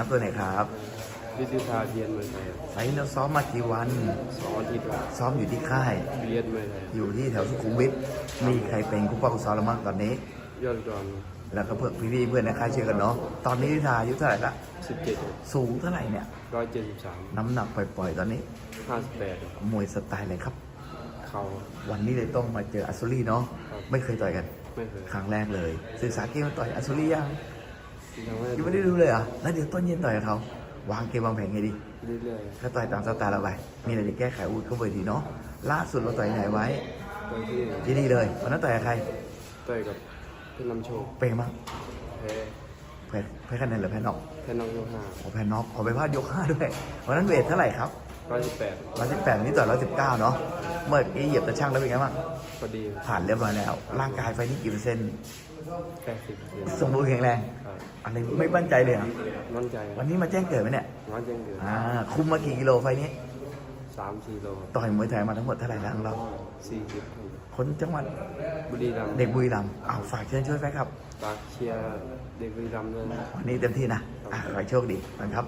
นับตัวไหนครับวิทยาเรียนเมืองไทยไฟล์เราซ้อมมากี่วัน สองอาทิตย์ละซ้อมอยู่ที่ค่าย เรียนเมืองไทยอยู่ที่แถวสุขุมวิทมีใครเป็นคู่ป้าคู่ซ้อมเราบ้างตอนนี้ ยอดกรแล้วก็เพื่อนพี่ๆเพื่อนในค่ายเชื่อกันเนาะ ตอนนี้ทาอายุเท่าไหร่ละสิบเจ็ดสูงเท่าไหร่เนี่ย ร้อยเจ็ดสิบสามน้ำหนักปล่อยๆ ตอนนี้ ห้าสิบแปดมวยสไตล์อะไรครับ เขา วันนี้เลยต้องมาเจออัศรีเนาะ ครับ ไม่เคยต่อยกัน ไม่เคยครั้งแรกเลย ศึกษาเกมมาต่อยอัศรียัง ยังไม่ยังไม่ได้ดูเลยเหรอะแล้วเดี๋ยวต้นเย็นต่อยกับเขาวางเกมวางแผนไงดีเรื่อยก็ต่อยตามสไตล์เราไปมีอะไรจะแก้ไขอาวุธเข้าไปดีเนาะล่าสุดเราต่อยไหนไว้ๆไปที่ที่นี่เลยวันนั้นต่อยกับใครต่อยกับเพื่อนนำโชคเป็นมั้งแพ้แพ้แพ้คะแนนหรือแพ้น็อกแพ้น้องโยห้าขอแพ้น็อกขอไปพลาดยกห้าด้วยวันนั้นเวทเท่าไหร่ครับร้อยสิบแปดร้อยสิบแปดนี้ต่อร้อยสิบเก้าเนาะเมื่อกี้เหยียบตะช่างแล้วเป็นไงบ้างพอดีผ่านเรียบร้อยแล้ว ร่างกายไฟนี้กี่เปอร์เซ็นต์แปดสิบเดือนสมบูรณ์แข็งแรงครับ อะไรไม่มั่นใจเลยเหรอะมั่นใจวันนี้มาแจ้งเกิดไหมเนี่ยร้อยเจ็ดเดือนอ่าคุมมากี่กิโลไฟนี้สามสี่โลต่อยมวยไทยมาทั้งหมดเท่าไหร่แล้วของเราสี่สิบคนจังหวัดบุรีรัมย์เด็กบุรีรัมย์อ้าวฝากเชิญช่วยแฟนครับฝากเชียร์เด็กบุรีรัมย์ด้วยนะวันนี้เต็มที่นะอะขอให้โชคดีนะครับ